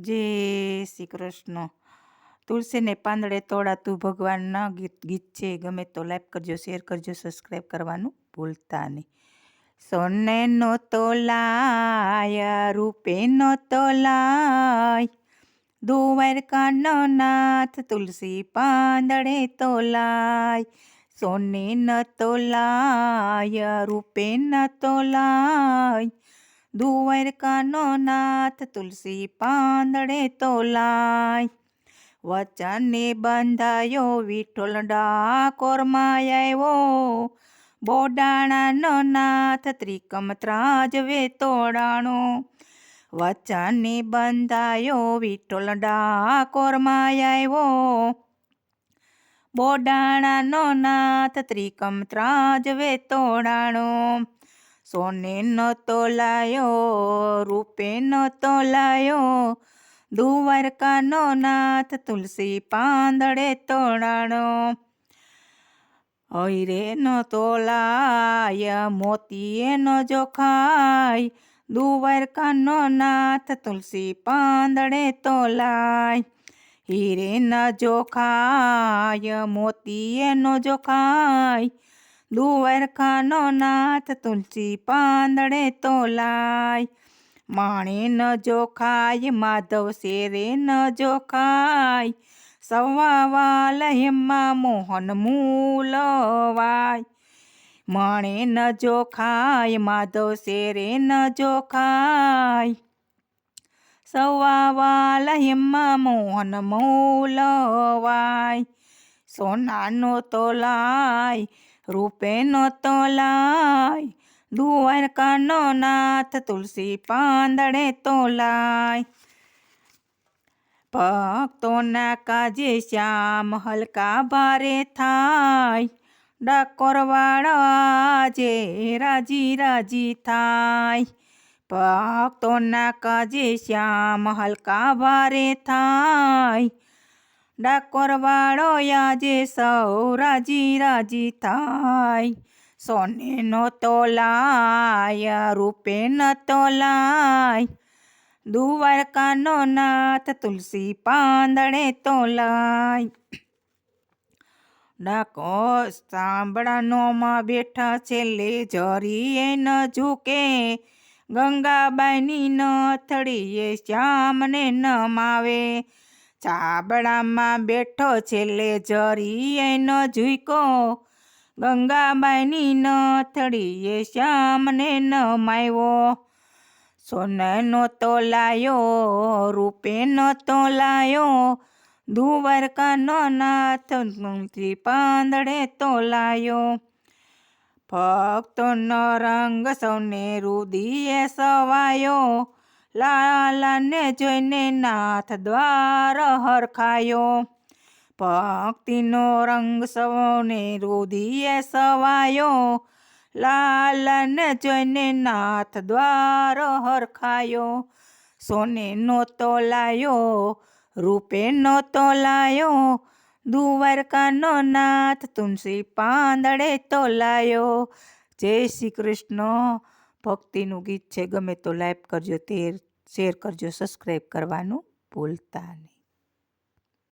જય શ્રી કૃષ્ણ. તુલસીને પાંદડે તોડા તું ભગવાનના ગીત ગીત છે. ગમે તો લાઈક કરજો, શેર કરજો સબસ્ક્રાઈબ કરવાનું ભૂલતા નહીં. સોને નો તોલાય રૂપે નો તોલાય દ્વારકાનો નાથ તુલસી પાંદડે તોલાય સોને ન તોલાય રૂપે ન તોલાય દ્વારકાનો નાથ, તુલસી પાંદડે તોલાય. વચને બંધાયો વિઠ્ઠલ ડાકોરમાં આવ્યો. બોડાણાનો નાથ, ત્રિકમ ત્રાજવે તોડાણો. વચને બંધાયો વિઠ્ઠલ ડાકોરમાં આવ્યો. બોડાણાનો નાથ, ત્રિકમ ત્રાજવે તોડાણો. સોને નો લાયો, રૂપે નો તોલાયો દ્વારકાનો નાથ તુલસી પાંદડે તોડાણો. હૈરે નો લાય, મોતીએ નો જોખાય. દ્વારકાનો નાથ તુલસી પાંદડે તોલાય. હીરે ન જોખાય, મોતીએ નો જોખાય. દ્વારકાનો નાથ, તુલસી પાંદડે તોલાય. માણે ન જોખાય, માધવ શેરે ન જોખાય. સવા વાલ હેમા મોહન મૂલવાય. માણે ન જોખાય, માધવ શેરે ન જોખાય. સવા વાલ હેમા મોહન મૂલવાય. સોનાનો તોલાય રૂપે નો તોલાય. દ્વારકાનો નાથ, તુલસી પાંદડે તોલાય. ભક્તોના કાજે શ્યામ હલકા ભારે થાય. ડાકોરવાળા જે રાજી રાજી થાય. ભક્તોના કાજે શ્યામ હલકા ભારે થાય. ડાકોરવાળો આજે સૌ રાજી રાજી થાય. સોને નો લાય રૂપે ન તોલાય દુવારકાનો નાથ, તુલસી પાંદડે તોલાય ડાકો સાંભળાનોમાં બેઠા છેલ્લે જરીએ ન ઝૂકે. ગંગાબાઈની નથડીએ શ્યામને ન માવે ચાબડામાં બેઠો છેલ્લે જરી એનો ઝૂકો ગંગાબાઈની નથડીએ શ્યામને ન માવ્યો તો લાયો, રૂપેનો તોલાયો દ્વારકાનો નાથ પાંદડે તો લાયો. ભક્તોનો રંગ સૌને રુદિએ સવાયો. લાલાને જોઈને નાથ દ્વાર હરખાયો. ભક્તિનો રંગ સૌને રુધિએ સવાયો. લાલને જોઈને નાથ દ્વાર હરખાયો. સોને નો લાયો રૂપે નો લાયો દ્વારકાનો નાથ તુલસી પાંદડે તો લાયો જય શ્રી કૃષ્ણ. ભક્તિનું ગીત છે ગમે તો લાઈક કરજો તે શેર કરજો સબસ્ક્રાઈબ કરવાનું ભૂલતા નહીં.